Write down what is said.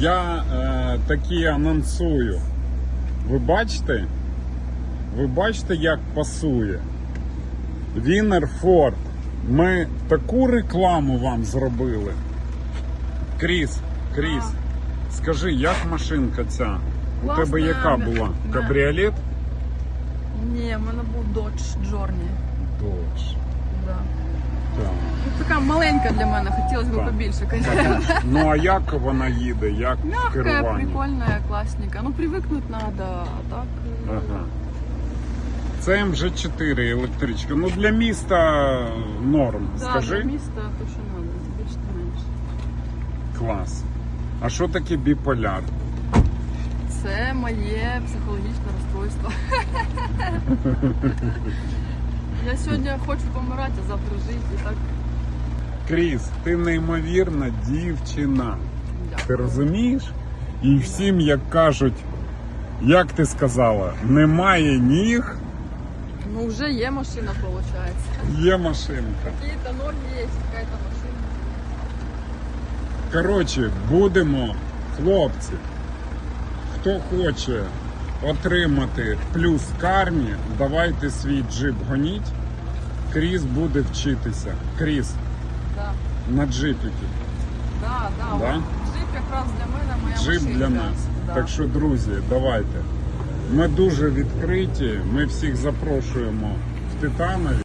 я е, такі анонсую. Ви бачите? Ви бачите, як пасує? Вінер Форд. Ми таку рекламу вам зробили. Кріс, Кріс, скажи, як машинка ця? У Класна, тебе яка була? да. Кабріолет? Ні, в мене був Dodge Journey. Дощ. Да. Ну, маленька для мене, хотілося б побільше, звісно. Ну а як вона їде? Як в Мягкая, керуванні? прикольная, классненькая. Ну, привыкнуть надо, а так... Ага. Це МЖ4 електричка. Ну для міста норм. Да, Скажи. для міста то, що надо, більш не менше. Клас. А що таке біполяр? Це моє психологічне розстройство. Я сьогодні хочу помирати, а завтра жити. І так Кріс, ти неймовірна дівчина. Ти розумієш? І всім, як кажуть, як ти сказала, немає ніг, Ну, вже є машина, виходить. є машинка. Какие-то ноги є, якась машина. Коротше, будемо, хлопці, хто хоче отримати плюс кармі, давайте свій джип гоніть. Кріс буде вчитися. Кріс. На джипіки. Да, да. Да? от Джип якраз для мене моя Джип машина. для нас. Да. Так що, друзі, давайте. Ми дуже відкриті. Ми всіх запрошуємо в Титанові.